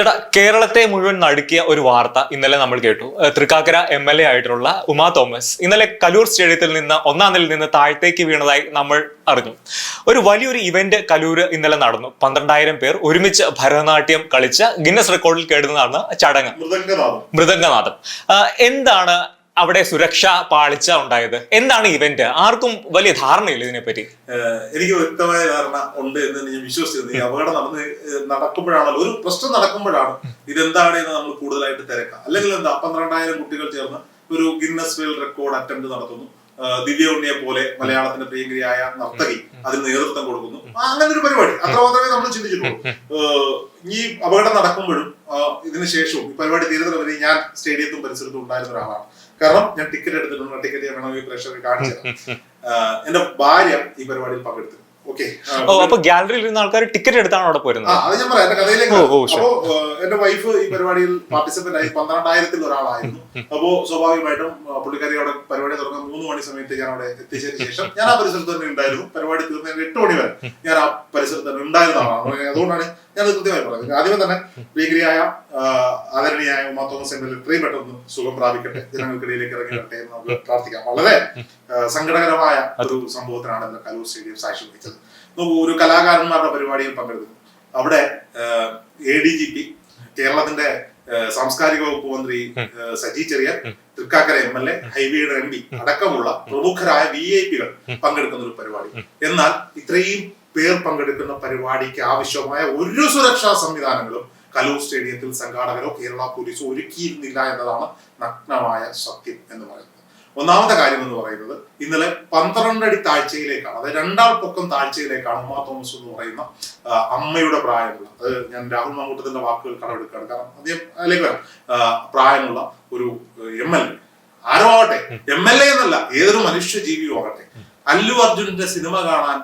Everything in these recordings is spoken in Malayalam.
ചേട്ടാ കേരളത്തെ മുഴുവൻ നടുക്കിയ ഒരു വാർത്ത ഇന്നലെ നമ്മൾ കേട്ടു. തൃക്കാക്കര എം എൽ എ ആയിട്ടുള്ള ഉമാ തോമസ് ഇന്നലെ കലൂർ സ്റ്റേഡിയത്തിൽ നിന്ന് ഒന്നാം നിലയിൽ നിന്ന് താഴത്തേക്ക് വീണതായി നമ്മൾ അറിഞ്ഞു. ഒരു വലിയൊരു ഇവന്റ് കലൂര് ഇന്നലെ നടന്നു. പന്ത്രണ്ടായിരം പേർ ഒരുമിച്ച് ഭരതനാട്യം കളിച്ച ഗിന്നസ് റെക്കോർഡിൽ കേടുന്നതാണ് ചടങ്ങ്. മൃദംഗനാഥം. എന്താണ് അവിടെ സുരക്ഷ പാളിച്ച ഉണ്ടായത്? എന്താണ് ഇവന്റ് ആർക്കും വലിയ ധാരണയില്ല ഇതിനെപ്പറ്റി. എനിക്ക് വ്യക്തമായ ധാരണ ഉണ്ട് എന്ന് ഞാൻ വിശ്വസിക്കുന്നു. ഈ അപകടം നടന്ന് നടക്കുമ്പോഴാണല്ലോ ഒരു പ്രശ്നം നടക്കുമ്പോഴാണ് ഇതെന്താണ് എന്ന് നമ്മൾ കൂടുതലായിട്ട് തിരക്കാം അല്ലെങ്കിൽ എന്താ പന്ത്രണ്ടായിരം കുട്ടികൾ ചേർന്ന് ഒരു ഗിന്നസ് വേൾഡ് റെക്കോർഡ് അറ്റംപ്റ്റ് നടത്തുന്നു. ദിവ്യ ഉണ്ണിയെ പോലെ മലയാളത്തിന്റെ പ്രിയങ്കരിയായ നർത്തകി അതിന് നേതൃത്വം കൊടുക്കുന്നു. അങ്ങനെ ഒരു പരിപാടി. അത്ര മാത്രമേ നമ്മൾ ചിന്തിച്ചിട്ടുള്ളൂ. ഈ അപകടം നടക്കുമ്പോഴും ഇതിനുശേഷവും ഇതിന് ശേഷവും ഈ പരിപാടി തീരുന്നവരെ ഞാൻ സ്റ്റേഡിയത്തും പരിസരത്തും ഉണ്ടായിരുന്ന ഒരാളാണ്. കാരണം ഞാൻ ടിക്കറ്റ് എടുത്തിട്ടുണ്ട്. ടിക്കറ്റ് ഞാൻ വേണമെങ്കിൽ പ്രേക്ഷകർ കാണിച്ചു എന്റെ ഭാര്യ ഈ പരിപാടിയിൽ പങ്കെടുത്തു ഓ അപ്പൊ ഗാലറിയിൽ ഇരുന്ന ആൾക്കാർ ടിക്കറ്റ് എടുത്താണ് അവിടെ പോയിരുന്നത് പോരുന്നത് അത് ഞാൻ പറയാം. എന്റെ കഥയിലേക്ക്. അപ്പോ എന്റെ വൈഫ് ഈ പരിപാടിയിൽ പാർട്ടിസിപ്പന്റ് ആയി പന്ത്രണ്ടായിരത്തിൽ ഒരാളായിരുന്നു. അപ്പോ സ്വാഭാവികമായിട്ടും പുള്ളിക്കാരി അവിടെ പരിപാടി തുടങ്ങുന്ന മൂന്ന് മണി സമയത്ത് ഞാൻ അവിടെ എത്തിച്ചതിന് ശേഷം ഞാൻ ആ പരിസരത്ത് തന്നെ ഉണ്ടായിരുന്നു. പരിപാടി തീർന്നതിന് എട്ട് മണി വരെ ഞാൻ ആ പരിസരത്ത് തന്നെ ഉണ്ടായിരുന്നതാണ് അതുകൊണ്ടാണ് ഞാൻ അത് കൃത്യമായി പറയുന്നത് ആദ്യമേ തന്നെ ഭീകരിയായ ആദരണീയായ ഉമാ തോമസ് എം എൽ എത്രയും പെട്ടെന്ന് സുഖം പ്രാപിക്കട്ടെ. ജനങ്ങൾക്കിടയിലേക്ക് ഇറങ്ങി വരട്ടെ എന്ന് നമുക്ക് പ്രാർത്ഥിക്കാം. വളരെ സങ്കടകരമായ ഒരു സംഭവത്തിനാണ് കലൂർ സ്റ്റേഡിയം സാക്ഷി വഹിച്ചത്. ഒരു കലാകാരന്മാരുടെ പരിപാടിയിൽ പങ്കെടുക്കുന്നു. അവിടെ എ ഡി ജി പി കേരളത്തിന്റെ സാംസ്കാരിക വകുപ്പ് മന്ത്രി Saji Cherian Thrikkakara M L A ഹൈവേയുടെ എം പി അടക്കമുള്ള പ്രമുഖരായ വി ഐ പികൾ പങ്കെടുക്കുന്ന ഒരു പരിപാടി. എന്നാൽ ഇത്രയും പേർ പങ്കെടുക്കുന്ന പരിപാടിക്ക് ആവശ്യമായ ഒരു സുരക്ഷാ സംവിധാനങ്ങളും കലൂർ സ്റ്റേഡിയത്തിൽ സംഘാടകരോ കേരള പോലീസോ ഒരുക്കിയിരുന്നില്ല എന്നതാണ് നഗ്നമായ സത്യം എന്ന് പറയുന്നത്. ഒന്നാമത്തെ കാര്യം എന്ന് പറയുന്നത് ഇന്നലെ പന്ത്രണ്ടടി താഴ്ചയിലേക്കാണ് അതായത് രണ്ടാൾ പൊക്കം താഴ്ചയിലേക്കാണ് ഉമ്മ തോമസ് എന്ന് പറയുന്ന അമ്മയുടെ പ്രായമുള്ള അത് ഞാൻ രാഹുൽ മമ്മൂട്ടത്തിന്റെ വാക്കുകൾ കടമെടുക്കുകയാണ്. കാരണം അദ്ദേഹം വരാം. പ്രായമുള്ള ഒരു എം എൽ എ. ആരോ ആവട്ടെ എം എൽ എ എന്നല്ല ഏതൊരു മനുഷ്യ ജീവിയും ആകട്ടെ അല്ലു അർജുനന്റെ സിനിമ കാണാൻ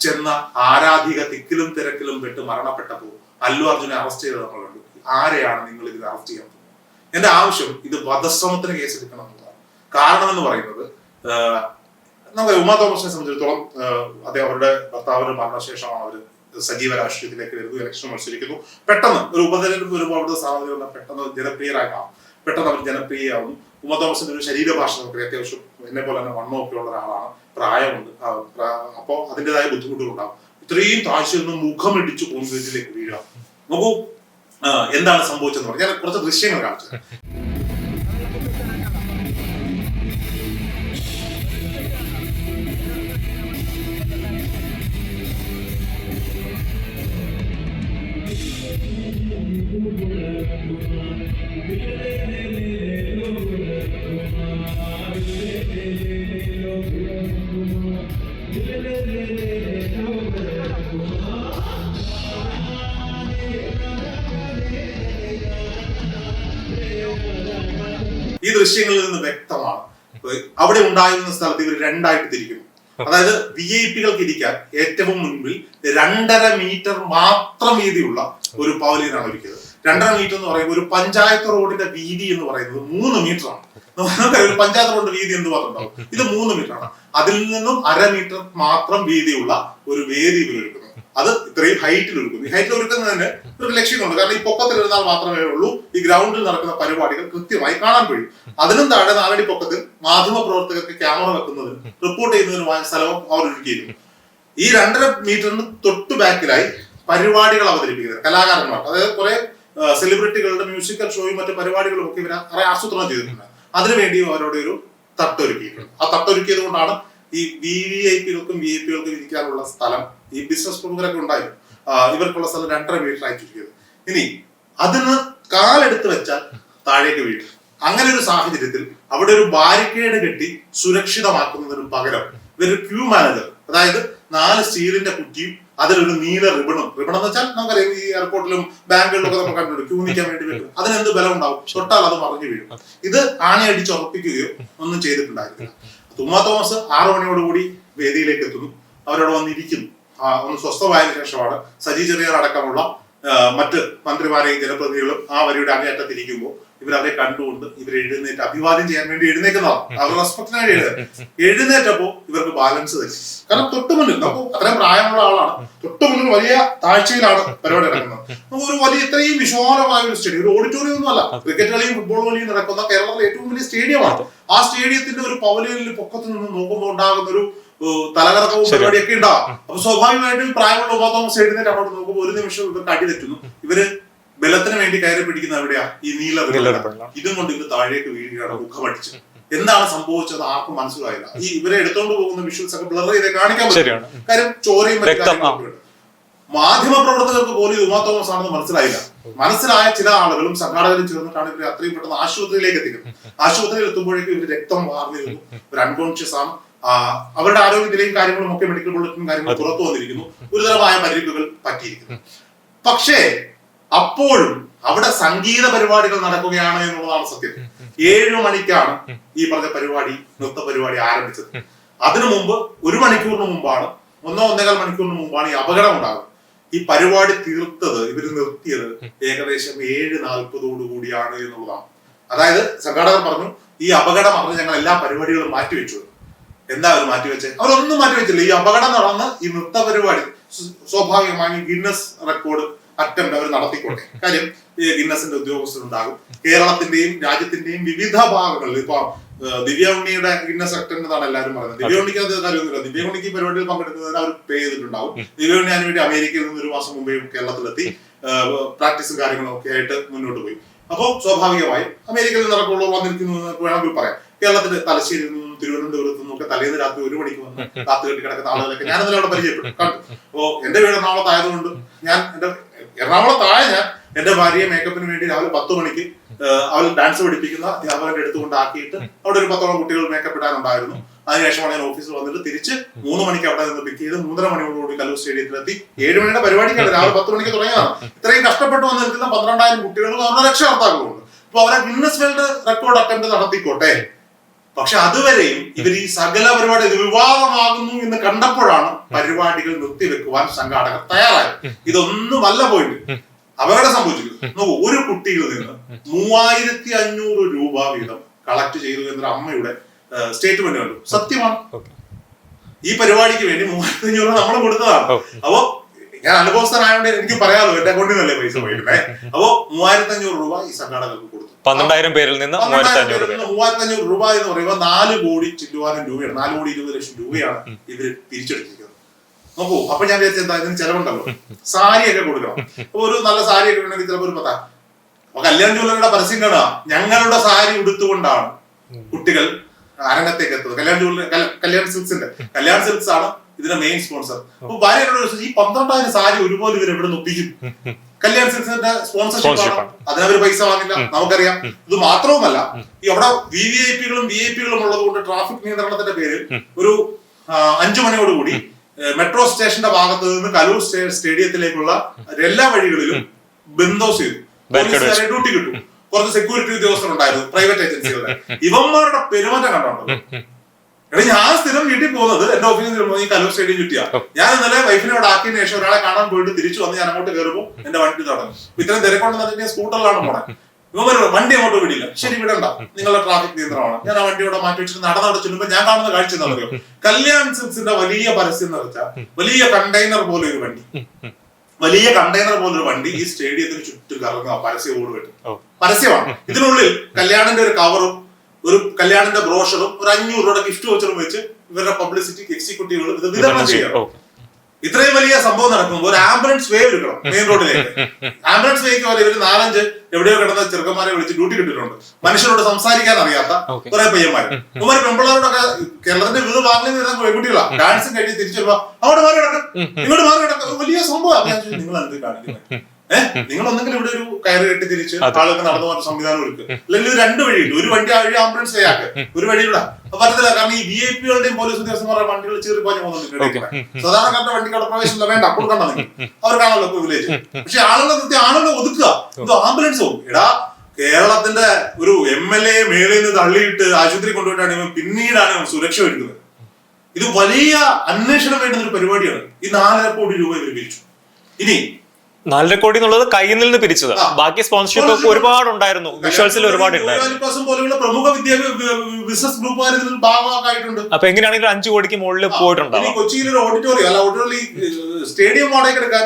ചെന്ന ആരാധിക തിക്കിലും തിരക്കിലും പെട്ട് മരണപ്പെട്ടപ്പോൾ അല്ലു അർജുനെ അറസ്റ്റ് ചെയ്ത് നമ്മൾ കണ്ടു. ആരെയാണ് നിങ്ങൾ ഇതിൽ അറസ്റ്റ് ചെയ്യാൻ പോകുന്നത്? എന്റെ ആവശ്യം ഇത് വധശ്രമത്തിന് കേസെടുക്കണം കാരണം എന്ന് പറയുന്നത് നമുക്ക് ഉമാ തോമസിനെ സംബന്ധിച്ചിടത്തോളം അദ്ദേഹം അവരുടെ ഭർത്താവിന് മരണശേഷമാണ് അവർ സജീവ രാഷ്ട്രീയത്തിലേക്ക് വരുന്നു ഇലക്ഷൻ മത്സരിക്കുന്നു. പെട്ടെന്ന് ഒരു ഉപതെരഞ്ഞെടുപ്പ് വരുമ്പോൾ അവിടുത്തെ സാധ്യത വന്നാൽ പെട്ടെന്ന് ജനപ്രിയരാകാം പെട്ടെന്ന് അവർ ജനപ്രിയയാവുന്നു. ഉമ തോമസിന്റെ ഒരു ശരീരഭാഷ നമുക്ക് അത്യാവശ്യം എന്നെ പോലെ തന്നെ വണ്ണമൊക്കെ ഉള്ള ഒരാളാണ്. പ്രായമുണ്ട്. അപ്പോൾ അതിന്റെതായ ബുദ്ധിമുട്ടുകൾ ഉണ്ടാവും ഇത്രയും താഴ്ചയിൽ നിന്ന് മുഖമിടിച്ച് കോൺഗ്രസിലേക്ക് വീഴാം. നോക്കൂ എന്താണ് സംഭവിച്ചതെന്ന് പറഞ്ഞാൽ ഞാൻ കുറച്ച് ദൃശ്യങ്ങൾ കാണിച്ചു ഈ ദൃശ്യങ്ങളിൽ നിന്ന് വ്യക്തമാണ്. അവിടെ ഉണ്ടായിരുന്ന സ്ഥലത്ത് ഇവർ രണ്ടായിട്ട് തിരിക്കുന്നു അതായത് വി ഐ പികൾക്ക് ഇരിക്കാൻ ഏറ്റവും മുൻപിൽ രണ്ടര മീറ്റർ മാത്രം വീതിയുള്ള ഒരു പവലിയനാണ് ഒരുക്കിയത്. രണ്ടര മീറ്റർ എന്ന് പറയുമ്പോൾ ഒരു പഞ്ചായത്ത് റോഡിന്റെ വീതി എന്ന് പറയുന്നത് മൂന്ന് മീറ്റർ ആണ് ഒരു പഞ്ചായത്ത് റോഡ് വീതി എന്ന് പറഞ്ഞിട്ടുണ്ടാവും ഇത് മൂന്ന് മീറ്റർ ആണ് അതിൽ നിന്നും അര മീറ്റർ മാത്രം വീതിയുള്ള ഒരു വേദി ഇവർ അത് ഇത്രയും ഹൈറ്റിൽ ഒരുക്കുന്നു. ഹൈറ്റിൽ ഒരുക്കുന്നതിന് ഒരു ലക്ഷ്യമുണ്ട് കാരണം ഈ പൊക്കത്തിൽ ഇരുന്നാൽ മാത്രമേ ഉള്ളൂ. ഈ ഗ്രൗണ്ടിൽ നടക്കുന്ന പരിപാടികൾ കൃത്യമായി കാണാൻ കഴിയും. അതിനും താഴെ നാലടി പൊക്കത്തിൽ മാധ്യമ പ്രവർത്തകർക്ക് ക്യാമറ വെക്കുന്നതിന് റിപ്പോർട്ട് ചെയ്യുന്നതിനുമായ സ്ഥലവും അവർ ഒരുക്കിയിരുന്നു ഈ രണ്ടര മീറ്ററിന് തൊട്ട് ബാക്കിലായി പരിപാടികൾ അവതരിപ്പിക്കുന്നത് കലാകാരന്മാർ. അതായത് കുറെ സെലിബ്രിറ്റികളുടെ മ്യൂസിക്കൽ ഷോയും മറ്റു പരിപാടികളും ഒക്കെ ഇവർ ആസൂത്രണം ചെയ്തിട്ടുണ്ട്. അതിനുവേണ്ടിയും അവരുടെ ഒരു തട്ടൊരുക്കിയിട്ടുണ്ട്. ആ തട്ടൊരുക്കിയത് കൊണ്ടാണ് ഈ വി വി ഐ പികൾക്കും വി ഐ പികൾക്കും ഇരിക്കാനുള്ള സ്ഥലം ഈ ബിസിനസ് പ്രമുഖരൊക്കെ ഉണ്ടായി? ഇവർക്കുള്ള സ്ഥലം രണ്ടര മീറ്റർ ചുരുക്കിയത് ഇനി അതിന് കാലെടുത്ത് വെച്ചാൽ താഴേക്ക് വീഴും. അങ്ങനെ ഒരു സാഹചര്യത്തിൽ അവിടെ ഒരു ബാരിക്കേഡ് കെട്ടി സുരക്ഷിതമാക്കുന്നതിന് പകരം ഇവരൊരു ക്യൂ മാനേജർ അതായത് നാല് സ്റ്റീലിന്റെ കുറ്റിയും അതിലൊരു നീല റിബണും. റിബൺ എന്ന് വെച്ചാൽ നമുക്കറിയാം ഈ എയർപോർട്ടിലും ബാങ്കുകളിലും ഒക്കെ നമുക്ക് കണ്ടിട്ടുണ്ട് ക്യൂ നിൽക്കാൻ വേണ്ടി വെക്കും അതിനെന്ത് ബലം ഉണ്ടാവും തൊട്ടാൽ അത് മറിഞ്ഞു വീഴും. ഇത് ആണയടിച്ച് ഉറപ്പിക്കുകയോ ഒന്നും ചെയ്തിട്ടുണ്ടായിരുന്നില്ല. തുമ്മ തോമസ് ആറു മണിയോടുകൂടി വേദിയിലേക്ക് എത്തുന്നു. അവരവിടെ വന്നിരിക്കുന്നു. ഒന്ന് സ്വസ്ഥമായതിനു ശേഷമാണ് സജി ചെറിയാർ അടക്കമുള്ള മറ്റ് മന്ത്രിമാരെയും ജനപ്രതിനിധികളും ആ വരിയുടെ അങ്ങേയറ്റത്തിരിക്കുമ്പോൾ ഇവർ അവരെ കണ്ടുകൊണ്ട് ഇവർ എഴുന്നേറ്റ് അഭിവാദ്യം ചെയ്യാൻ വേണ്ടി എഴുന്നേക്കുന്നതാണ് അവർ റെസ്പെക്ടിനായി എഴുതുക എഴുന്നേറ്റപ്പോ ഇവർക്ക് ബാലൻസ് തെറ്റി കാരണം തൊട്ട് മുന്നിൽ നമുക്ക് അത്രയും പ്രായമുള്ള ആളാണ്. തൊട്ട് മുന്നിൽ വലിയ താഴ്ചയിലാണ് പരിപാടി നടക്കുന്നത്. നമുക്ക് ഒരു വലിയ ഇത്രയും വിശാലമായ ഒരു സ്റ്റേഡിയം ഒരു ഓഡിറ്റോറിയം ഒന്നും അല്ല. ക്രിക്കറ്റ് കളിയും ഫുട്ബോൾ കളിയും നടക്കുന്ന കേരളത്തിലെ ഏറ്റവും വലിയ സ്റ്റേഡിയമാണ് ആ സ്റ്റേഡിയത്തിന്റെ ഒരു പവലിയനിൽ പൊക്കത്ത് നിന്ന് നോക്കുമ്പോൾ ഉണ്ടാകുന്ന ഒരു തലകറക്കവും. പരിപാടിയൊക്കെ ഉണ്ടാവും അപ്പൊ സ്വാഭാവികമായിട്ടും പ്രായമുള്ള ഉപാ തോമസ് എഴുന്നേറ്റ് അങ്ങോട്ട് നോക്കുമ്പോൾ ഒരു നിമിഷം ഇവർക്ക് അടി തെറ്റുന്നു. ഇവർ ബലത്തിന് വേണ്ടി കയറി പിടിക്കുന്ന എവിടെയാ? ഈ നീല. ഇതും കൊണ്ട് ഇവർ താഴേക്ക് വീഴുകയാണ് മുഖമടിച്ച് എന്താണ് സംഭവിച്ചത്? ആർക്കും മനസ്സിലായില്ല. ഈ ഇവരെ എടുത്തോണ്ട് പോകുന്ന വിഷ്വൽസ് ഒക്കെ ബ്ലർ ചെയ്ത് കാണിക്കാൻ പറ്റും. കാര്യം ചോരയും. മാധ്യമ പ്രവർത്തകർക്ക് പോലും ഉമാ തോമസ് ആണെന്ന് മനസ്സിലായില്ല. മനസ്സിലായ ചില ആളുകളും സംഘാടകരും ചേർന്നിട്ടാണ് ഇവരെ അത്രയും പെട്ടെന്ന് ആശുപത്രിയിലേക്ക് എത്തിക്കുന്നത്. ആശുപത്രിയിൽ എത്തുമ്പോഴേക്കും ഇവർ രക്തം വാർന്നിരുന്നു. ഒരു അൺകോൺഷ്യസ് ആണ്. അവരുടെ ആരോഗ്യത്തിലെയും കാര്യങ്ങളും ഒക്കെ മെഡിക്കൽ ബുള്ളറ്റിനും കാര്യങ്ങളും പുറത്തു വന്നിരിക്കുന്നു. ഗുരുതരമായ പരിക്കുകൾ പറ്റിയിരിക്കുന്നു. പക്ഷേ അപ്പോഴും അവിടെ സംഗീത പരിപാടികൾ നടക്കുകയാണ് എന്നുള്ളതാണ് സത്യം. ഏഴു മണിക്കാണ് ഈ പറഞ്ഞ പരിപാടി നൃത്ത പരിപാടി ആരംഭിച്ചത്. അതിനു മുമ്പ് ഒരു മണിക്കൂറിന് മുമ്പാണ് ഒന്നോ ഒന്നേകാൽ മണിക്കൂറിന് മുമ്പാണ് ഈ അപകടം ഉണ്ടാകുന്നത്. ഈ പരിപാടി തീർത്തത് ഇവർ നിർത്തിയത് ഏകദേശം ഏഴ് നാൽപ്പതോടു കൂടിയാണ് എന്നുള്ളതാണ്. അതായത് സംഘാടകർ പറഞ്ഞു ഈ അപകടം അറിഞ്ഞ് ഞങ്ങൾ എല്ലാ പരിപാടികളും മാറ്റിവെച്ചു. എന്താ അവർ മാറ്റിവെച്ചത് അവരൊന്നും മാറ്റിവെച്ചില്ല ഈ അപകടം നടന്ന് ഈ നൃത്ത പരിപാടി സ്വാഭാവികമായി ഗിന്നസ് റെക്കോർഡ് അറ്റംപ്റ്റ് അവർ നടത്തിക്കോട്ടെ. കാര്യം ഈ ഗിന്നസിന്റെ ഉദ്യോഗസ്ഥരുണ്ടാകും. കേരളത്തിന്റെയും രാജ്യത്തിന്റെയും വിവിധ ഭാഗങ്ങളിൽ ഇപ്പൊ ഏഹ്, ഗിന്നസ് അറ്റംപ്റ്റ് എന്നാണ് എല്ലാവരും പറയുന്നത്. ദിവ്യ ഉണ്ണിക്ക് അത് കാര്യമൊന്നുമില്ല ദിവ്യ ഉണ്ണിക്ക് പരിപാടിയിൽ പങ്കെടുക്കുന്നതിന് അവർ പേ ചെയ്തിട്ടുണ്ടാവും. അതിന് വേണ്ടി അമേരിക്കയിൽ നിന്ന് ഒരു മാസം മുമ്പേ കേരളത്തിലെത്തി. പ്രാക്ടീസും കാര്യങ്ങളും ഒക്കെ ആയിട്ട് മുന്നോട്ട് പോയി. അപ്പോൾ സ്വാഭാവികമായും അമേരിക്കയിൽ നിന്ന് നടക്കുള്ളൂ വന്നിരിക്കുന്നു വേണമെങ്കിൽ പറയാം. കേരളത്തിന്റെ തലശ്ശേരിയിൽ നിന്നും തിരുവനന്തപുരത്ത് നിന്നൊക്കെ തലേന്ന് രാത്രി ഒരു മണിക്ക് വന്ന് കാത്തു കെട്ടി കിടക്കുന്ന ആളുകളൊക്കെ ഞാൻ അതിലവിടെ പരിചയപ്പെട്ടു. അപ്പോ എന്റെ വീട് എറണാകുളത്ത് ആയതുകൊണ്ട് ഞാൻ എന്റെ എറണാകുളത്തായ ഞാൻ എന്റെ ഭാര്യയെ മേക്കപ്പിന് വേണ്ടി രാവിലെ പത്ത് മണിക്ക് അവൾ ഡാൻസ് പഠിപ്പിക്കുന്ന അധ്യാപകന്റെ അടുത്തുകൊണ്ട് ആക്കിയിട്ട് അവിടെ ഒരു പത്തോളം കുട്ടികൾ മേക്കപ്പ് ഇടാനുണ്ടായിരുന്നു. അതിനുശേഷമാണ് ഞാൻ ഓഫീസിൽ വന്നിട്ട് തിരിച്ച് മൂന്ന് മണിക്ക് അവിടെ നിന്ന് പിക്ക് ചെയ്ത് മൂന്നര മണിയോടുകൂടി കല്ലൂർ സ്റ്റേഡിയത്തിലെത്തി. ഏഴ് മണിയുടെ പരിപാടിക്കാണ്. രാവിലെ പത്ത് മണിക്ക് തുടങ്ങിയതാണ്. ഇത്രയും കഷ്ടപ്പെട്ട് വന്ന് നിൽക്കുന്ന പന്ത്രണ്ടായിരം കുട്ടികളും അവരുടെ രക്ഷകർത്താക്കളുണ്ട്. അപ്പൊ അവരെ ഗിന്നസ് വേൾഡ് റെക്കോർഡ് അറ്റംപ്റ്റ് നടത്തിക്കോട്ടെ. പക്ഷെ അതുവരെയും ഇവർ ഈ സകല പരിപാടി ഇത് വിവാദമാകുന്നു എന്ന് കണ്ടപ്പോഴാണ് പരിപാടികൾ നിർത്തിവെക്കുവാൻ സംഘാടകർ തയ്യാറായത്. ഇതൊന്നുമല്ല പോയിട്ട് അപകടം സംഭവിച്ചിരിക്കുന്നു. ഒരു കുട്ടിയിൽ നിന്ന് മൂവായിരത്തി അഞ്ഞൂറ് രൂപ വീതം കളക്ട് ചെയ്തു എന്നൊരു അമ്മയുടെ സ്റ്റേറ്റ്മെന്റ് കണ്ടു. സത്യമാണ്. ഈ പരിപാടിക്ക് വേണ്ടി മൂവായിരത്തി അഞ്ഞൂറ് നമ്മൾ കൊടുത്തതാണ്. അപ്പോ ഞാൻ അനുഭവസ്ഥനായോണ്ട് എനിക്ക് പറയാമല്ലോ എന്റെ അക്കൗണ്ടിൽ നിന്നല്ലേ പൈസ പോയിരുന്നേ. അപ്പോ മൂവായിരത്തി അഞ്ഞൂറ് രൂപ ഈ സംഘാടകർക്ക് കൊടുത്തു. പന്ത്രണ്ടായിരം പേരിൽ നിന്ന് മൂവായിരത്തി അഞ്ഞൂറ് രൂപ എന്ന് പറയുമ്പോൾ നാല് കോടി ചില്ലുവാനും രൂപയാണ്. നാല് കോടി ഇരുപത് ലക്ഷം രൂപയാണ് ഇവർ തിരിച്ചെടുത്തിരിക്കുന്നത്. നോക്കൂ അപ്പൊ ഞാൻ വിചാരിച്ചത് എന്താ ഇതിന് ചെലവുണ്ടല്ലോ. സാരിയൊക്കെ കൊടുക്കണം. അപ്പൊ ഒരു നല്ല സാരിയൊക്കെ ഉണ്ടെങ്കിൽ ചിലപ്പോൾ ഒരു പത്താ. അപ്പൊ കല്യാൺ ജ്വല്ലറിയുടെ പരസ്യം കേടാ ഞങ്ങളുടെ സാരി ഉടുത്തുകൊണ്ടാണ് കുട്ടികൾ അരങ്ങത്തേക്ക് എത്തുന്നത്. കല്യാൺ ജ്വല്ലറി കല്യാ- കല്യാൺ സിൽക്സിന്റെ. കല്യാൺ സിൽക്സ് ആണ് ഇതിന്റെ മെയിൻ സ്പോൺസർ അപ്പൊ ഭാര്യയോട് ചോദിച്ചു, ഈ പന്ത്രണ്ടായിരം സാരി ഒരുപോലെ ഇവർ എവിടെ നിന്ന് ഒപ്പിക്കും കല്യാൺ സിൽസിന്റെ സ്പോൺസർഷിപ്പ് ആണ്. അതിനവർ പൈസ വാങ്ങില്ല നമുക്കറിയാം. ഇത് മാത്രവുമല്ല ഈ അവിടെ വി വി ഐ പികളും വി ഐ പികളും ഉള്ളത് കൊണ്ട് ട്രാഫിക് നിയന്ത്രണത്തിന്റെ പേരിൽ ഒരു അഞ്ചു മണിയോടുകൂടി മെട്രോ സ്റ്റേഷന്റെ ഭാഗത്ത് നിന്ന് കലൂർ സ്റ്റേഡിയത്തിലേക്കുള്ള എല്ലാ വഴികളിലും ബന്ദോസ് ചെയ്തു. പോലീസുകാരെ ഡ്യൂട്ടി കിട്ടും. കുറച്ച് സെക്യൂരിറ്റി ഉദ്യോഗസ്ഥർ ഉണ്ടായിരുന്നു പ്രൈവറ്റ് ഏജൻസികളുടെ ഇവന്മാരുടെ പെരുമാറ്റം കണ്ടോ? എടാ ഞാൻ സ്ഥിരം വീട്ടിൽ പോകുന്നത് എന്റെ ഓഫീസിൽ ഈ കലൂർ സ്റ്റേഡിയം ചുറ്റിയാ. ഞാൻ ഇന്നലെ വൈഫിനോട് ആക്കിയതിനു ശേഷം ഒരാളെ കാണാൻ പോയിട്ട് തിരിച്ചു വന്ന് ഞാൻ അങ്ങോട്ട് കയറുമ്പോൾ എന്റെ വണ്ടി തുടങ്ങും ഇത്രയും തിരക്കൊണ്ടെന്ന് ഞാൻ സ്കൂട്ടറിലാണ് പോണേ. ഇവരോ വണ്ടി അങ്ങോട്ട് വിടില്ല. ശരി വിടണ്ട. നിങ്ങളുടെ ട്രാഫിക് നിയന്ത്രണമാണ്. ഞാൻ ആ വണ്ടി ഇവിടെ മാറ്റി വെച്ചിട്ട് നടന്നവിടെ ചെല്ലുമ്പോൾ ഞാൻ കാണുന്ന കാഴ്ച എന്താ കല്യാൺ സിൽസിന്റെ വലിയ പരസ്യം എന്ന് വെച്ചാൽ വലിയ കണ്ടെയ്നർ പോലെ ഒരു വണ്ടി. വലിയ കണ്ടെയ്നർ പോലൊരു വണ്ടി ഈ സ്റ്റേഡിയത്തിന് ചുറ്റും കറങ്ങുക പരസ്യ കെട്ടും. പരസ്യമാണ്. ഇതിനുള്ളിൽ കല്യാണിന്റെ ഒരു കവറും ഒരു കല്യാണിന്റെ ബ്രോഷറും ഒരു അഞ്ഞൂറ് രൂപയുടെ ഗിഫ്റ്റ് വച്ചറും വെച്ച് ഇവരുടെ പബ്ലിസിറ്റിക്ക് എക്സിക്യൂട്ടീവുകൾ ഇത് വിതരണം ചെയ്യണം. ഇത്രയും വലിയ സംഭവം നടക്കുമ്പോൾ ഒരു ആംബുലൻസ് വേ എടുക്കണം മെയിൻ റോഡിലേക്ക് ആംബുലൻസ് വേക്ക് പോലെ ഇവർ നാലഞ്ച് എവിടെയോ കിടന്ന ചെറുക്കന്മാരെ വിളിച്ച് ഡ്യൂട്ടി കിട്ടിയിട്ടുണ്ട്. മനുഷ്യരോട് സംസാരിക്കാൻ അറിയാത്ത. കുറെ പയ്യന്മാര്. ഇവർ പെമ്പിള്ളാരോടൊക്കെ കേരളത്തിന്റെ വീട് വാങ്ങി വരുന്ന പെൺകുട്ടികളാ. ഡാൻസും കഴിഞ്ഞ് തിരിച്ചു വരുമ്പോ അവിടെ മാറി കിടക്കും ഇങ്ങോട്ട് മാറി കിടക്കും വലിയ സംഭവം നിങ്ങൾ എന്ത് കാണിക്കുന്നത്. ഏഹ് നിങ്ങൾ ഒന്നെങ്കിൽ ഇവിടെ ഒരു കയറ് കെട്ടി തിരിച്ച് ആളൊക്കെ നടന്നു പോകുന്ന സംവിധാനം ഒരുക്ക്. അല്ലെങ്കിൽ രണ്ട് വഴിയുണ്ട്. ഒരു വണ്ടി ആ വഴി ആംബുലൻസ് ചെയ്യാക്ക്. ഒരു വഴിയിലൂടെ അപ്പൊ പറ്റത്തില്ല. കാരണം ഈ വി ഐ പികളുടെയും പോലീസ് ഉദ്യോഗസ്ഥന്മാരുടെ വണ്ടികൾ ചീറി പോയി Okay. പോകുന്നുണ്ട് സാധാരണക്കാരുടെ വണ്ടിക്ക് അവിടെ പ്രവേശനമില്ല വേണ്ട. കൊടുക്കണ്ട നിങ്ങൾ അവർക്കാണല്ലോ വില്ലേജ് പക്ഷെ ആളുകളെ കൃത്യം ആളുകളെ ഒതുക്കുക. ഇത് ആംബുലൻസോ എടാ കേരളത്തിന്റെ ഒരു എം എൽ എ മേളിൽ നിന്ന് തള്ളിയിട്ട് ആശുപത്രി കൊണ്ടുപോയിട്ടാണ് ഇവൻ പിന്നീടാണ് ഇവൻ സുരക്ഷ ഒരുക്കുന്നത്. ഇത് വലിയ അന്വേഷണം വേണ്ടുന്ന ഒരു പരിപാടിയാണ്. ഈ നാലര കോടി രൂപ ഇവർ പിരിച്ചു. ഇനി നാലര കോടി എന്നുള്ളത് കയ്യിൽ നിന്ന് പിരിച്ചത്. ബാക്കി സ്പോൺസർഷിപ്പ് ഒക്കെ ഒരുപാട് ഉണ്ടായിരുന്നു. വിഷ്വൽസിൽ ഒരുപാട് ഉണ്ടായിരുന്നു. പ്രമുഖ ബിസിനസ് ഗ്രൂപ്പുകാർ അപ്പൊ എങ്ങനെയാണെങ്കിലും അഞ്ചു കോടിക്ക് മുകളിൽ പോയിട്ടുണ്ടാവും. കൊച്ചിയിൽ ഒരു ഓഡിറ്റോറിയം അല്ല ഓഡിറ്റോറിയം സ്റ്റേഡിയം വാടക എടുക്കാൻ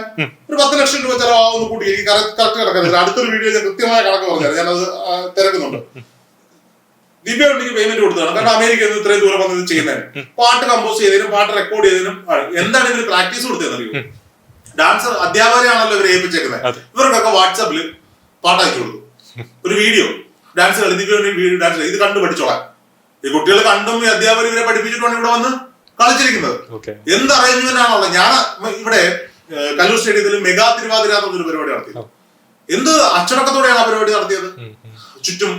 ഒരു പത്ത് ലക്ഷം രൂപ ചെലവാകുന്ന കൂട്ടി. എനിക്ക് കറക്റ്റ് കിടക്കുന്നില്ല അടുത്തൊരു വീഡിയോ ഞാൻ കൃത്യമായ കണക്ക് പറഞ്ഞത് ഞാനത് തിരക്കുന്നുണ്ട്. ദിവ്യ ഉണ്ടെങ്കിൽ പേയ്മെന്റ് കൊടുത്തതാണ്. കാരണം അമേരിക്കയിൽ നിന്ന് ഇത്രയും ദൂരം വന്നത് ചെയ്യുന്നതിന്. പാട്ട് കമ്പോസ് ചെയ്തതിനും പാട്ട് റെക്കോർഡ് ചെയ്തതിനും എന്താണ് ഇതിന് പ്രാക്ടീസ് കൊടുത്തതെന്നറിയോ? ഡാൻസർ അധ്യാപകരെയാണല്ലോ ഇവർ ഏൽപ്പിച്ചേക്കുന്നത്. ഇവർക്കൊക്കെ വാട്സാപ്പിൽ പാട്ട് അയച്ചു ഒരു വീഡിയോ. ഡാൻസ് കളി വീഡിയോ ഡാൻസ് ഇത് കണ്ടു പഠിച്ചോളാം ഈ കുട്ടികൾ കണ്ടും ഈ അധ്യാപകർ ഇവരെ പഠിപ്പിച്ചിട്ടാണ് ഇവിടെ വന്ന് കളിച്ചിരിക്കുന്നത്. എന്ത് അറേഞ്ച്മെന്റ് ഞാൻ ഇവിടെ കല്ലൂർ സ്റ്റേഡിയത്തിൽ മെഗാ തിരുവാതിര എന്നൊരു പരിപാടി നടത്തി. എന്ത് അച്ചടക്കത്തോടെയാണ് ആ പരിപാടി നടത്തിയത്? ചുറ്റും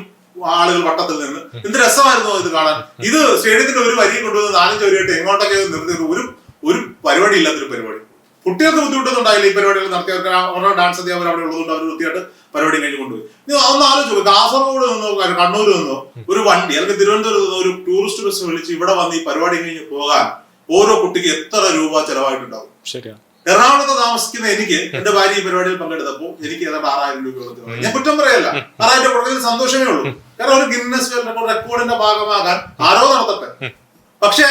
ആളുകൾ വട്ടത്തിൽ നിന്ന്. എന്ത് രസമായിരുന്നു ഇത് കാണാൻ? ഇത് സ്റ്റേഡിയത്തിന്റെ ഒരു വരിയും കൊണ്ടുവന്ന് നാലഞ്ച് വരിയായിട്ട് എങ്ങോട്ടൊക്കെ നിർത്തിയത്. ഒരു ഒരു പരിപാടി ഇല്ലാത്തൊരു പരിപാടി. കുട്ടികൾക്ക് ബുദ്ധിമുട്ടൊന്നും ഉണ്ടായില്ല ഈ പരിപാടികൾ നടത്തിയവർക്ക് അവരുടെ ഡാൻസ് അധ്യാപകർ അവിടെ ഉള്ളതുകൊണ്ട് അവർ വൃത്തിയായിട്ട് പരിപാടി കഴിഞ്ഞ് കൊണ്ടുപോയി. ഒന്ന് ആലോചിച്ചു കാസർഗോഡ് നിന്നോ കണ്ണൂർ നിന്നോ ഒരു വണ്ടി അല്ലെങ്കിൽ തിരുവനന്തപുരത്ത് നിന്നോ ഒരു ടൂറിസ്റ്റ് ബസ് വിളിച്ച് ഇവിടെ വന്ന് ഈ പരിപാടി കഴിഞ്ഞ് പോകാൻ ഓരോ കുട്ടിക്ക് എത്ര രൂപ ചെലവായിട്ടുണ്ടാവും? ശരിയാണ് എറണാകുളത്ത് താമസിക്കുന്ന എനിക്ക് എന്റെ ഭാര്യ ഈ പരിപാടിയിൽ പങ്കെടുത്തപ്പോൾ എനിക്ക് ഏതാണ്ട് ആറായിരം രൂപ ഞാൻ കുറ്റം പറയല്ല. ആറായിരം രൂപ കൊടുക്കുന്നതിൽ സന്തോഷമേ ഉള്ളൂ. കാരണം ഒരു ഗിന്നസ് വേൾഡ് റെക്കോർഡിന്റെ ഭാഗമാകാൻ ആരോ നടത്തട്ടെ. പക്ഷെ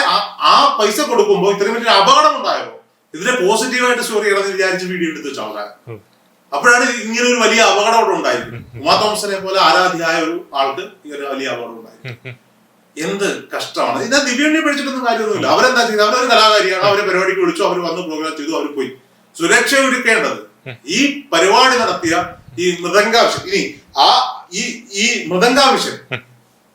ആ- പൈസ കൊടുക്കുമ്പോൾ ഇത്രയും വലിയ അപകടം ഉണ്ടായപ്പോ ഇതിനെ പോസിറ്റീവായിട്ട് സ്റ്റോറി ചെയ്യണമെന്ന് വിചാരിച്ച് വീഡിയോ എടുത്ത് വെച്ചാൽ ആൾക്കാർ അപ്പോഴാണ് ഇങ്ങനെ ഒരു വലിയ അപകടം അവിടെ ഉണ്ടായത്. ഉമാ തോമസിനെ പോലെ ആരാധ്യായ ഒരു ആൾക്ക് ഇങ്ങനെ വലിയ അപകടം ഉണ്ടായി എന്ത് കഷ്ടമാണ്. ഇതിനെ ദിവ്യണ്ണി പഠിച്ചിട്ടൊന്നും കാര്യമൊന്നുമില്ല. അവരെന്താ ചെയ്തത്? അവരൊരു കലാകാരിയാണ്. അവരെ പരിപാടിക്ക് വിളിച്ചു അവർ വന്ന് പ്രോഗ്രാം ചെയ്തു അവർ പോയി. സുരക്ഷ ഒരുക്കേണ്ടത് ഈ പരിപാടി നടത്തിയ ഈ മൃദംഗാവശ്യം ഇനി ആ ഈ ഈ മൃദംഗാവശ്യം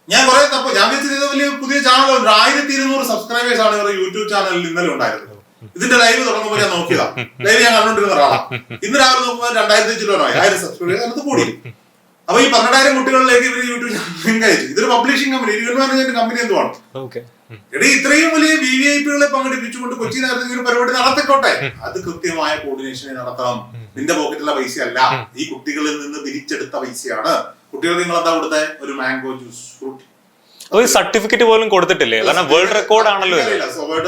ഞാൻ കുറെ തപ്പോ ഞാൻ വെച്ചിരുന്ന വലിയ പുതിയ ചാനൽ ആയിരത്തി ഇരുന്നൂറ് സബ്സ്ക്രൈബേഴ്സ് ആണ് ഇവരുടെ യൂട്യൂബ് ചാനലിൽ ഇന്നലെ ഉണ്ടായിരുന്നത്. ഇതിന്റെ ലൈവ് തുടങ്ങുമ്പോൾ ഞാൻ നോക്കിയതാ ലൈവ് ഞാൻ കണ്ടുകൊണ്ടിരുന്ന ഒരാളാണ് ഇന്ന് രാവിലെ നോക്കുമ്പോൾ രണ്ടായിരത്തി ചില്ലോനായി ആയിരം സബ്സ്ക്രൈബ് അത് കൂടി. അപ്പൊ ഈ പന്ത്രണ്ടായിരം കുട്ടികളിലേക്ക് ഇവർ യൂട്യൂബ് ലിങ്ക് അയച്ചു. ഇതൊരു പബ്ലിഷിംഗ് കമ്പനി ഇരുപത് മാനേജ്മെന്റ് കമ്പനി എന്തുവാണ്? എടി ഇത്രയും വലിയ വി വി ഐ പികളെ പങ്കെടുപ്പിച്ചുകൊണ്ട് കൊച്ചി നഗരത്തിൽ പരിപാടി നടത്തിക്കോട്ടെ? അത് കൃത്യമായ കോർഡിനേഷനെ നടത്തണം. നിന്റെ പോക്കറ്റിലെ പൈസയല്ല. ഈ കുട്ടികളിൽ നിന്ന് പിരിച്ചെടുത്ത പൈസയാണ്. കുട്ടികൾ നിങ്ങൾ എന്താ കൊടുത്തേ? ഒരു മാംഗോ ജ്യൂസ് ഫ്രൂട്ട് ഒരു സർട്ടിഫിക്കറ്റ് പോലും കൊടുത്തിട്ടില്ലേ? കാരണം വേൾഡ് റെക്കോർഡ് ആണല്ലോ ഇത്.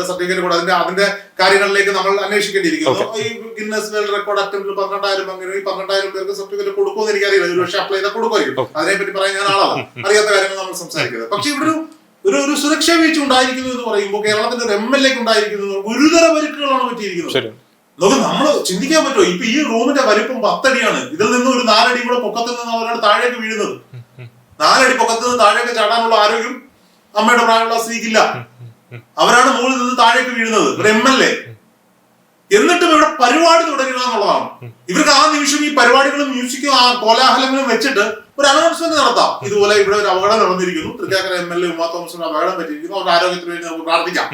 സർട്ടിഫിക്കറ്റ് കൂടെ അതിന്റെ അതിന്റെ കാര്യങ്ങളിലേക്ക് നമ്മൾ അന്വേഷിക്കേണ്ടിയിരിക്കുന്നു. ഈ ഗിന്നസ് വേൾഡ് റെക്കോർഡ് അറ്റംപ്റ്റിൽ പന്ത്രണ്ടായിരം അങ്ങനെ ഈ പന്ത്രണ്ടായിരം പേർക്ക് സർട്ടിഫിക്കറ്റ് കൊടുക്കുമെന്ന് എനിക്കറിയില്ല. ഒരു പക്ഷേ അപ്ലൈ ചെയ്താൽ കൊടുക്കുമായിരിക്കും. അതിനെപ്പറ്റി പറയാൻ ഞാൻ ആളാണ് അറിയാത്ത കാര്യങ്ങൾ നമ്മൾ സംസാരിക്കുന്നത് പക്ഷെ ഇവിടെ ഒരു ഒരു ഒരു സുരക്ഷാ വീഴ്ച ഉണ്ടായിരിക്കുന്നു എന്ന് പറയുമ്പോൾ കേരളത്തിന്റെ ഒരു എം എൽ എക്ക് ഉണ്ടായിരിക്കുന്നു ഗുരുതര പരിക്കുകളാണ് പറ്റിയിരിക്കുന്നത്. നോക്ക് നമ്മൾ ചിന്തിക്കാൻ പറ്റുമോ? ഇപ്പൊ ഈ റൂമിന്റെ വലിപ്പം പത്തടിയാണ്. ഇതിൽ നിന്ന് ഒരു നാലടി കൂടെ പൊക്കത്തിൽ നിന്ന് അവരുടെ താഴേക്ക് വീഴുന്നത്. നാലടി പൊക്കത്ത് താഴേക്ക് ചാടാനുള്ള ആരോഗ്യം അമ്മയുടെ പ്രായമുള്ള സ്ത്രീക്കില്ല. അവരാണ് മുകളിൽ നിന്ന് താഴേക്ക് വീഴുന്നത്. ഒരു എം എൽ എ എന്നിട്ടും ഇവിടെ പരിപാടി തുടരുക എന്നുള്ളതാണ്. ഇവർക്ക് ആ നിമിഷം ഈ പരിപാടികളും മ്യൂസിക്കും ആ കോലാഹലങ്ങളും വെച്ചിട്ട് ഒരു അനൗൺസ്മെന്റ് നടത്താം. ഇതുപോലെ ഇവിടെ ഒരു അപകടം നടന്നിരിക്കുന്നു. Thrikkakara M L A Uma തോമസിന് അപകടം പറ്റിയിരിക്കുന്നു. അവരുടെ ആരോഗ്യത്തിന് വേണ്ടി നമുക്ക് പ്രാർത്ഥിക്കാം.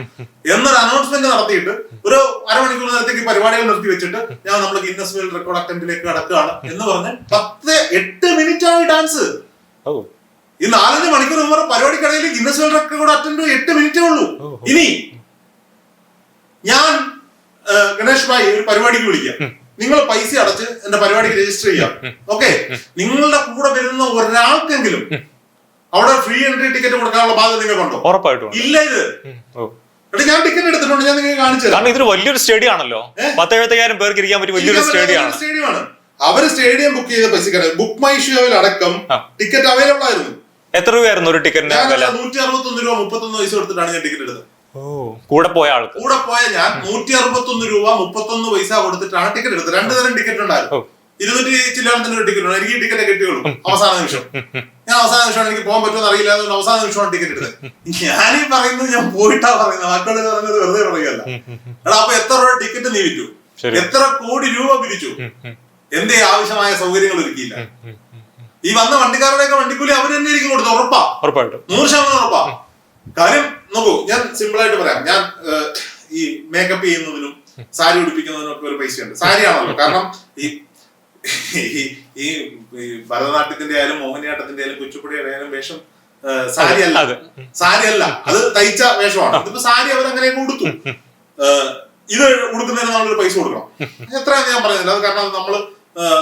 എന്നൊരു അനൗൺസ്മെന്റ് നടത്തിയിട്ട് ഒരു അരമണിക്കൂർ നേരത്തേക്ക് പരിപാടികൾ നിർത്തി വെച്ചിട്ട് ഞാൻ നമ്മൾ ഗിന്നസ് വേൾഡ് റെക്കോർഡ് അറ്റംപ്റ്റിലേക്ക് കടക്കുകയാണ് എന്ന് പറഞ്ഞ് പത്ത് എട്ട് മിനിറ്റ് ആണ് ഡാൻസ് ഈ നാലഞ്ച് മണിക്കൂർ മുമ്പ് പരിപാടിക്കിടയിൽ ഗിന്നസ് വേൾഡ് റെക്കോർഡ് അറ്റൻഡ് എട്ട് മിനിറ്റേ ഉള്ളൂ. ഇനി ഞാൻ ഗണേഷ് ഭായി ഒരു പരിപാടിക്ക് വിളിക്കാം. നിങ്ങൾ പൈസ അടച്ച് എന്റെ പരിപാടിക്ക് രജിസ്റ്റർ ചെയ്യാം. ഓക്കെ? നിങ്ങളുടെ കൂടെ വരുന്ന ഒരാൾക്കെങ്കിലും അവിടെ ഫ്രീ എൻട്രി ടിക്കറ്റ് കൊടുക്കാനുള്ള ബാധ്യത നിങ്ങൾക്കുണ്ടോ? ഉറപ്പായിട്ടും. ഇല്ല ഇത്. ഞാൻ ടിക്കറ്റ് എടുത്തിട്ടുണ്ട് ഞാൻ നിങ്ങൾക്ക് കാണിച്ചു കാരണം ഇതൊരു വലിയൊരു സ്റ്റേഡിയം ആണല്ലോ. ഏ? പത്ത് എഴുപത്തയ്യായിരം പേർക്ക് ഇരിക്കാൻ പറ്റിയ വലിയൊരു സ്റ്റേഡിയം ആണ്. സ്റ്റേഡിയമാണ് അവർ സ്റ്റേഡിയം ബുക്ക് ചെയ്ത പൈസക്കാണ് ബുക്ക് മൈ ഷോയിൽ അടക്കം ടിക്കറ്റ് അവൈലബിൾ ആയിരുന്നു. എത്ര രൂപയായിരുന്നു ഒരു ടിക്കറ്റിന് നൂറ്റി അറുപത്തൊന്ന് രൂപ മുപ്പത്തൊന്ന് പൈസ കൊടുത്തിട്ടാണ് ഞാൻ ടിക്കറ്റ് എടുത്തത്. കൂടെ പോയ ആൾക്ക്. കൂടെ പോയ ഞാൻ നൂറ്റി അറുപത്തൊന്ന് രൂപ മുപ്പത്തൊന്ന് പൈസ കൊടുത്തിട്ടാണ് ടിക്കറ്റ് എടുത്തത്. രണ്ടു തരം ടിക്കറ്റ് ഉണ്ടായിരുന്നു. ഇരുന്നൂറ്റി ചില്ലാണത്തിന്റെ ഒരു ടിക്കറ്റ് ഉണ്ട്. എനിക്ക് ടിക്കറ്റ് കിട്ടിയുള്ളൂ. അവസാന നിമിഷം. ഞാൻ അവസാന നിമിഷം എനിക്ക് പോകാൻ പറ്റുമെന്ന് അറിയില്ല. അതുകൊണ്ട് അവസാന നിമിഷമാണ് ടിക്കറ്റ് എടുത്തത്. ഈ പറയുന്നത് ഞാൻ പോയിട്ടാ പറയുന്നത്. മറ്റുള്ളവർ പറയുന്നത് വെറുതെ പറയുകയല്ല. എടാ അപ്പൊ എത്ര രൂപ ടിക്കറ്റ് നീ വിറ്റു? എത്ര കോടി രൂപ പിരിച്ചു? എന്തേ ആവശ്യമായ സൗകര്യങ്ങൾ ഒരുക്കിയില്ല. ഈ വന്ന വണ്ടിക്കാരുടെയൊക്കെ വണ്ടിക്കൂലി അവർ തന്നെ ഇരിക്കും കൊടുത്തു ഉറപ്പാ. ഉറപ്പായിട്ടും. നൂറ് ശതമാനം ഉറപ്പാ. കാര്യം നോക്കൂ ഞാൻ സിമ്പിൾ ആയിട്ട് പറയാം. ഞാൻ ഈ മേക്കപ്പ് ചെയ്യുന്നതിനും സാരി ഉടുപ്പിക്കുന്നതിനും ഒക്കെ ഒരു പൈസയുണ്ട്. സാരി ആണല്ലോ കാരണം ഈ ഈ- ഭരതനാട്യത്തിന്റെ ആയാലും മോഹിനിയാട്ടത്തിന്റെ ആയാലും കുച്ചിപ്പുടിയുടെ ആയാലും വേഷം സാരി അല്ല അതെ. സാരി അല്ല അത് തയ്ച്ച വേഷമാണ്. ഇതിപ്പോ സാരി അവരങ്ങനെ കൊടുത്തു ഇത് ഉടുക്കുന്നതിന് നമ്മളൊരു പൈസ കൊടുക്കണം. എത്രയാണ് ഞാൻ പറയുന്നില്ല. അത് കാരണം നമ്മൾ ഏഹ്,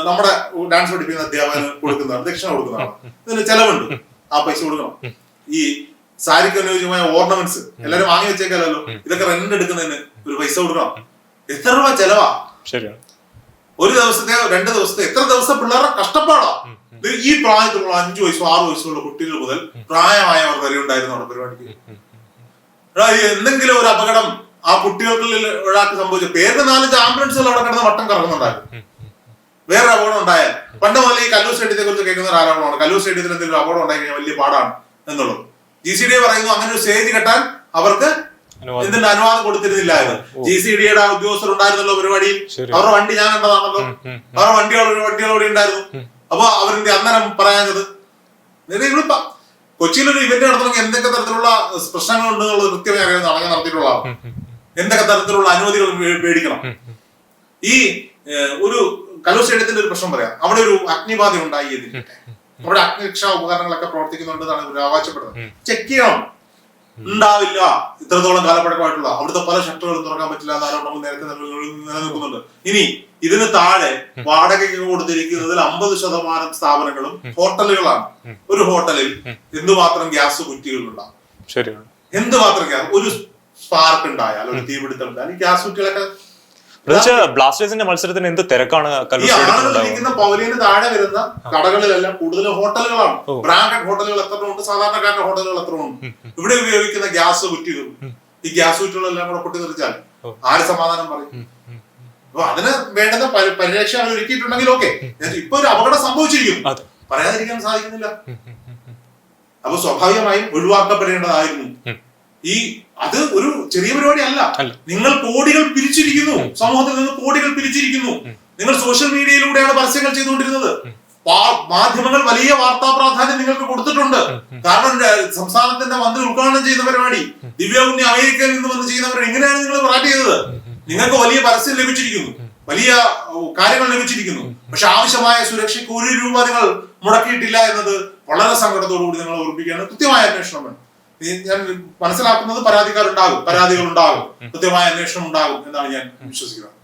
നമ്മുടെ ഡാൻസ് പഠിപ്പിക്കുന്ന അധ്യാപകന് കൊടുക്കുന്നതാണ് ദക്ഷിണ കൊടുക്കുന്നതാണ്. ഇതിന് ചെലവുണ്ട്. ആ പൈസ കൊടുക്കണം. ഈ സാരിക്ക് അനുയോജ്യമായ ഓർണമെന്റ്സ് എല്ലാരും വാങ്ങി വെച്ചേക്കാലോ ഇതൊക്കെ റെന്റ് എടുക്കുന്നതിന് ഒരു പൈസ കൊടുക്കണം. എത്ര രൂപ ചെലവാ? ഒരു ദിവസത്തെ രണ്ട് ദിവസത്തെ എത്ര ദിവസം പിള്ളേരുടെ കഷ്ടപ്പാടാ? ഈ പ്രായത്തിലുള്ള അഞ്ചു വയസ്സോ ആറു വയസ്സുള്ള കുട്ടികൾ മുതൽ പ്രായമായവർ വരെ ഉണ്ടായിരുന്നു അവിടെ പരിപാടിക്ക്? എന്തെങ്കിലും ഒരു അപകടം ആ കുട്ടികൾക്കുള്ളിൽ ഒരാൾക്ക് സംഭവിച്ച പേരുടെ നാലഞ്ച് ആംബുലൻസുകൾ അവിടെ കിടന്ന് വട്ടം കറങ്ങുന്നുണ്ടായിരുന്നു. വേറെ അപകടം ഉണ്ടായാൽ. പണ്ട് മുതൽ ഈ കല്ലൂർ സ്റ്റേഡിയത്തെ കുറിച്ച് കേൾക്കുന്ന ഒരു ആരോപണമാണ് കല്ലൂർ സ്റ്റേഡിയത്തിൽ എന്തെങ്കിലും അപകടം ഉണ്ടായി കഴിഞ്ഞാൽ വലിയ പാടാണ് എന്നുള്ളത്. ജി സി ഡി പറയുന്നു അങ്ങനെ ഒരു സ്റ്റേജ് കെട്ടാൻ അവർക്ക്. ഇതിന്റെ അനുവാദം കൊടുത്തിരുന്നില്ല എന്ന്. ജി സി ഡിയുടെ ഉദ്യോഗസ്ഥർ ഉണ്ടായിരുന്നല്ലോ പരിപാടിയിൽ. ശരി. അവരുടെ വണ്ടി ഞാൻ കണ്ടതാണല്ലോ. അവരുടെ വണ്ടികൾ കൂടി ഉണ്ടായിരുന്നു. അപ്പൊ അവരിന്റെ അന്നേരം പറയാഞ്ഞത് ഇവിടെ കൊച്ചിയിൽ ഒരു ഇവന്റ് നടത്തണമെങ്കിൽ എന്തൊക്കെ തരത്തിലുള്ള പ്രശ്നങ്ങൾ ഉണ്ട് എന്നുള്ളത് കൃത്യമായി അറിയാൻ അടങ്ങി നടത്തിയിട്ടുള്ള എന്തൊക്കെ തരത്തിലുള്ള അനുമതികൾ പേടിക്കണം ഈ ഒരു കലൂർ സ്റ്റേഡിയത്തിന്റെ ഒരു പ്രശ്നം പറയാം. അവിടെ ഒരു അഗ്നിബാധ ഉണ്ടായി എന്നിട്ട് അവിടെ അഗ്നിരക്ഷാ ഉപകരണങ്ങളൊക്കെ പ്രവർത്തിക്കുന്നുണ്ടെന്നാണ് ഇവർ അവകാശപ്പെടുന്നത്. ചെക്ക് ചെയ്യണം. ഉണ്ടാവില്ല. ഇത്രത്തോളം കാലപ്പഴക്കമായിട്ടുള്ള. അവിടുത്തെ പല ഷട്ടറുകളും തുറക്കാൻ പറ്റില്ല എന്ന നേരത്തെ നിലനിൽ- നിലനിൽക്കുന്നുണ്ട്. ഇനി ഇതിന് താഴെ വാടകയ്ക്ക് കൊടുത്തിരിക്കുന്നതിൽ അമ്പത് ശതമാനം സ്ഥാപനങ്ങളും ഹോട്ടലുകളാണ്. ഒരു ഹോട്ടലിൽ എന്തുമാത്രം ഗ്യാസ് കുറ്റികളുണ്ടാവും? എന്തുമാത്രം ഗ്യാസ്? ഒരു സ്പാർക്ക് ഉണ്ടായാൽ ഒരു തീപിടുത്തം ഉണ്ടായാൽ ഈ ഗ്യാസ് കുറ്റികളൊക്കെ ബ്ലാസ്റ്റേഴ്സിന്റെ മത്സരത്തിന് എന്ത് തിരക്കാണ് ഇരിക്കുന്ന പവലിയന് താഴെ വരുന്ന കടകളിലെല്ലാം കൂടുതലും ഹോട്ടലുകളാണ്. ബ്രാൻഡഡ് ഹോട്ടലുകൾ എത്ര ഉണ്ട് സാധാരണക്കാരുടെ ഹോട്ടലുകൾ എത്ര ഉണ്ട് ഇവിടെ ഉപയോഗിക്കുന്ന ഗ്യാസ് കുറ്റികൾ ഈ ഗ്യാസ് കുറ്റികളെല്ലാം കൂടെ പൊട്ടി തെറിച്ചാൽ ആര് സമാധാനം പറയും? അപ്പൊ അതിന് വേണ്ടുന്ന പരി- പരിരക്ഷ അവർ ഒരുക്കിയിട്ടുണ്ടെങ്കിൽ ഓക്കെ. ഇപ്പൊ ഒരു അപകടം സംഭവിച്ചിരിക്കും. പറയാതിരിക്കാൻ സാധിക്കുന്നില്ല. അപ്പൊ സ്വാഭാവികമായും ഒഴിവാക്കപ്പെടേണ്ടതായിരുന്നു. ഈ അത് ഒരു ചെറിയ പരിപാടി അല്ല. നിങ്ങൾ കോടികൾ പിരിച്ചിരിക്കുന്നു. സമൂഹത്തിൽ നിന്ന് കോടികൾ പിരിച്ചിരിക്കുന്നു. നിങ്ങൾ സോഷ്യൽ മീഡിയയിലൂടെയാണ് പരസ്യങ്ങൾ ചെയ്തുകൊണ്ടിരുന്നത്. മാധ്യമങ്ങൾ വലിയ വാർത്താ പ്രാധാന്യം നിങ്ങൾക്ക് കൊടുത്തിട്ടുണ്ട്. കാരണം സംസ്ഥാനത്തിന്റെ മന്ത്രി ഉദ്ഘാടനം ചെയ്യുന്ന പരിപാടി ദിവ്യ ഉണ്ണി അമേരിക്കയിൽ നിന്ന് വന്ന് ചെയ്യുന്നവർ എങ്ങനെയാണ് നിങ്ങൾ പറയാൻ ചെയ്തത്. നിങ്ങൾക്ക് വലിയ പരസ്യം ലഭിച്ചിരിക്കുന്നു. വലിയ കാര്യങ്ങൾ ലഭിച്ചിരിക്കുന്നു. പക്ഷെ ആവശ്യമായ സുരക്ഷയ്ക്ക് ഒരു രൂപ നിങ്ങൾ മുടക്കിയിട്ടില്ല എന്നത് വളരെ സങ്കടത്തോടു കൂടി നിങ്ങൾ ഓർപ്പിക്കുകയാണ് കൃത്യമായ അന്വേഷണം വേണം. ഞാൻ മനസ്സിലാക്കുന്നത് പരാതിക്കാരുണ്ടാകും പരാതികൾ ഉണ്ടാകും കൃത്യമായ അന്വേഷണം ഉണ്ടാകും എന്നാണ് ഞാൻ വിശ്വസിക്കുന്നത്.